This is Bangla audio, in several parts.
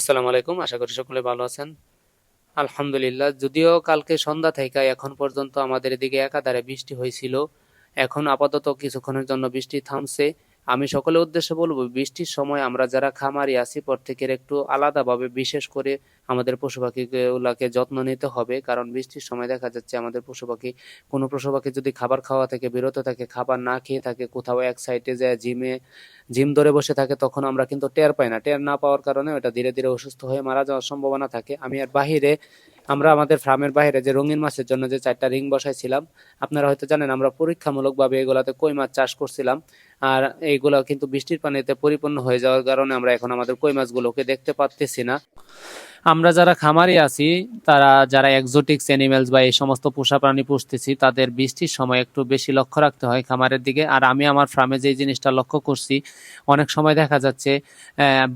আসসালামু আলাইকুম, আশা করি সকলে ভালো আছেন। আলহামদুলিল্লাহ, যদিও কালকে সন্ধ্যা থেকে এখন পর্যন্ত আমাদের এদিকে একাধারে বৃষ্টি হয়েছিল। এখন আপাতত কিছুক্ষণের জন্য বৃষ্টি থামছে। আমি সকলের উদ্দেশ্যে বলব, বৃষ্টির সময় আমরা যারা খামারি আছি, প্রত্যেকের একটু আলাদাভাবে, বিশেষ করে আমাদের পশু পাখিগুলাকে যত্ন নিতে হবে। কারণ বৃষ্টির সময় দেখা যাচ্ছে আমাদের পশু পাখি, কোনো পশু পাখি যদি খাবার খাওয়া থেকে বিরত থাকে, খাবার না খেয়ে থাকে, কোথাও এক সাইডে যায়, জিমে, জিম ধরে বসে থাকে, তখন আমরা কিন্তু টের পাই না। টের না পাওয়ার কারণে ওটা ধীরে ধীরে অসুস্থ হয়ে মারা যাওয়ার সম্ভাবনা থাকে। আমি আর বাহিরে আমরা আমাদের ফার্মের বাইরে যে রঙিন মাছের জন্য যে চারটা রিং বসাইছিলাম, আপনারা হয়তো জানেন আমরা পরীক্ষামূলকভাবে এগুলাতে কই মাছ চাষ করছিলাম। আর এইগুলো কিন্তু বৃষ্টির পানিতে পরিপূর্ণ হয়ে যাওয়ার কারণে আমরা এখন আমাদের কই মাছগুলোকে দেখতে পাচ্ছি না। আমরা যারা খামারে আছি, তারা যারা এক্সোটিক্স অ্যানিমেলস বা এই সমস্ত পোষা প্রাণী পুষতেছি, তাদের বৃষ্টির সময় একটু বেশি লক্ষ্য রাখতে হয় খামারের দিকে। আর আমি আমার ফার্মে যে জিনিসটা লক্ষ্য করছি, অনেক সময় দেখা যাচ্ছে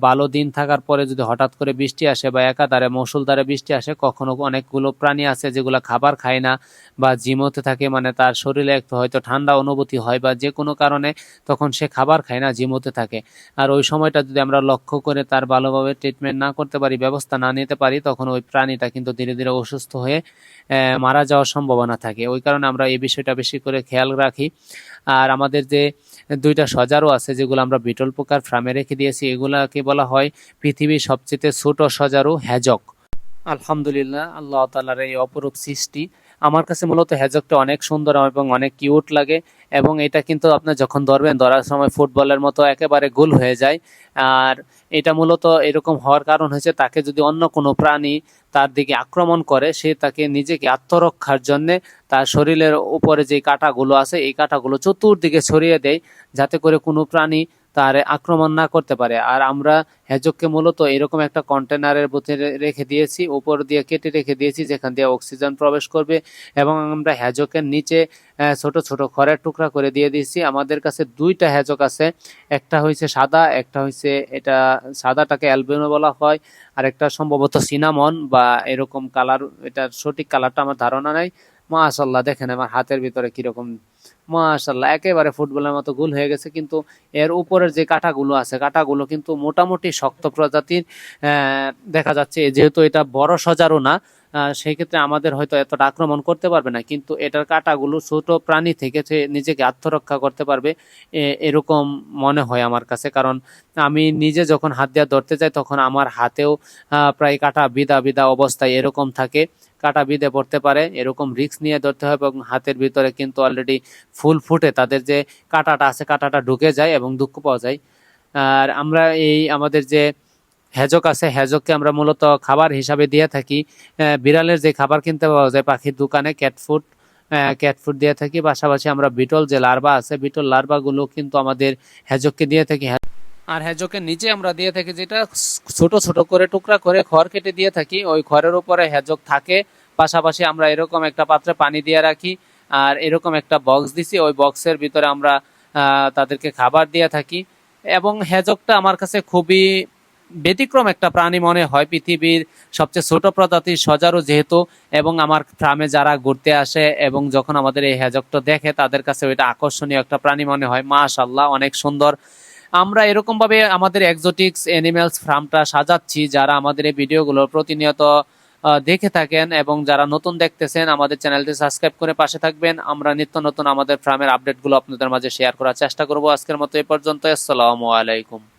ভালো দিন থাকার পরে যদি হঠাৎ করে বৃষ্টি আসে বা একাধারে মৌসুলধারে বৃষ্টি আসে, কখনো অনেকগুলো প্রাণী আছে যেগুলো খাবার খায় না বা জিমোতে থাকে মানে তার শরীরে একটু হয়তো ঠান্ডা অনুভূতি হয় বা যে কোনো কারণে তখন সে খাবার খায় না, জিমোতে থাকে। আর ওই সময়টা যদি আমরা লক্ষ্য করে তার ভালোভাবে ট্রিটমেন্ট না করতে পারি, ব্যবস্থা না নিতে পারি, তখন ওই প্রাণীটা কিন্তু ধীরে ধীরে অসুস্থ হয়ে মারা যাওয়ার সম্ভাবনা থাকে। ওই কারণে আমরা এই বিষয়টা বেশি করে খেয়াল রাখি। আর আমাদের যে দুইটা সজারও আছে, যেগুলো আমরা বিটল পোকার ফ্রামে রেখে দিয়েছি, এগুলাকে বলা হয় পৃথিবীর সবচেয়ে ছোট সজারু হ্যাজক। আলহামদুলিল্লাহ, আল্লাহ তালার এই অপরূপ সৃষ্টি আমার কাছে মূলত হ্যাজকটা অনেক সুন্দর এবং অনেক কিউট লাগে এবং এটা কিন্তু আপনার যখন ধরবেন, ধরার সময় ফুটবলের মতো একেবারে গোল হয়ে যায়। আর এটা মূলত এরকম হওয়ার কারণ হয়েছে তাকে যদি অন্য কোনো প্রাণী তার দিকে আক্রমণ করে, সে তাকে নিজেকে আত্মরক্ষার জন্য তার শরীরের উপরে যে কাঁটাগুলো আছে, এই কাঁটাগুলো চতুর্দিকে ছড়িয়ে দেয়, যাতে করে কোনো প্রাণী তার আক্রমণ না করতে পারে। আর আমরা হ্যাজককে মূলত এরকম একটা কন্টেনারের ভিতরে রেখে দিয়েছি, উপর দিয়ে কেটে রেখে দিয়েছি, যেখান দিয়ে অক্সিজেন প্রবেশ করবে এবং আমরা হ্যাজকের নিচে ছোট ছোট খড়ের টুকরা করে দিয়ে দিয়েছি। আমাদের কাছে দুইটা হ্যাজক আছে, একটা হয়েছে সাদা, একটা হয়েছে এটা সাদাটাকে অ্যালবিনো বলা হয় আর একটা সম্ভবত সিনামন বা এরকম কালার, এটার সঠিক কালারটা আমার ধারণা নাই। মাশাল্লাহ দেখেন আমার হাতের ভিতরে কীরকম মাশাল্লাহ একেবারে ফুটবলের মতো গুল হয়ে গেছে, কিন্তু এর উপরের যে কাঁটাগুলো আছে, কাঁটাগুলো কিন্তু মোটামুটি শক্ত প্রজাতির দেখা যাচ্ছে, যেহেতু এটা বড় সজারও না সেই ক্ষেত্রে আমাদের হয়তো এতটা আক্রমণ করতে পারবে না, কিন্তু এটার কাঁটাগুলো ছোট প্রাণী থেকে সে নিজেকে আত্মরক্ষা করতে পারবে এরকম মনে হয় আমার কাছে। কারণ আমি নিজে যখন হাত দিয়ে ধরতে যাই, তখন আমার হাতেও প্রায় কাটা বিদা বিদা অবস্থায় এরকম থাকে। কাটা বিদে পড়তে পারে, এরকম রিস্ক নিয়ে ধরতে হয় এবং হাতের ভিতরে কিন্তু অলরেডি ফুল ফুটে তাদের যে কাটাটা আছে, কাটাটা ঢুকে যায় এবং দুঃখ পাওয়া যায়। আর আমরা এই আমাদের যে হ্যাজক আছে হেজককে আমরা মূলত খাবার হিসাবে দিয়ে থাকি। বিড়ালের যে খাবার কিনতে পাওয়া যায়, পাখির দোকানে ক্যাট ফুড ক্যাট ফুড দিয়ে থাকি। পাশাপাশি আমরা বিটল যে লার্ভা আছে, বিটল লার্ভাগুলো কিন্তু আমাদের হেজককে দিয়ে থাকি। আর হেজকের নিচে আমরা দিয়ে থাকি যেটা ছোট ছোট করে, টুকরা করে খড় কেটে দিয়ে থাকি। ওই খড়ের উপরে হেজক থাকে। পাশাপাশি আমরা এরকম একটা পাত্রে পানি দিয়ে রাখি। আর এরকম একটা বক্স দিছি। ওই বক্সের ভিতরে আমরা তাদেরকে খাবার দিয়ে থাকি। এবং হেজকটা আমার কাছে খুবই ব্যতিক্রম একটা প্রাণী মনে হয় পৃথিবীর সবচেয়ে ছোট প্রজাতির সজারু যেহেতু, এবং আমার ফার্মে যারা ঘুরতে আসে এবং যখন আমাদের এই হ্যাজকটা দেখে, তাদের কাছে ওইটা আকর্ষণীয় একটা প্রাণী মনে হয়। মাশাল্লাহ অনেক সুন্দর। আমরা এরকম ভাবে আমাদের এক্সোটিক্স অ্যানিমেলস ফার্মটা সাজাচ্ছি, যারা আমাদের এই ভিডিওগুলো প্রতিনিয়ত দেখে থাকেন এবং যারা নতুন দেখতেছেন, আমাদের চ্যানেলটি সাবস্ক্রাইব করে পাশে থাকবেন। আমরা নিত্য নতুন আমাদের ফার্মের আপডেটগুলো আপনাদের মাঝে শেয়ার করার চেষ্টা করব। আজকের মতো এ পর্যন্ত আসসালামু আলাইকুম।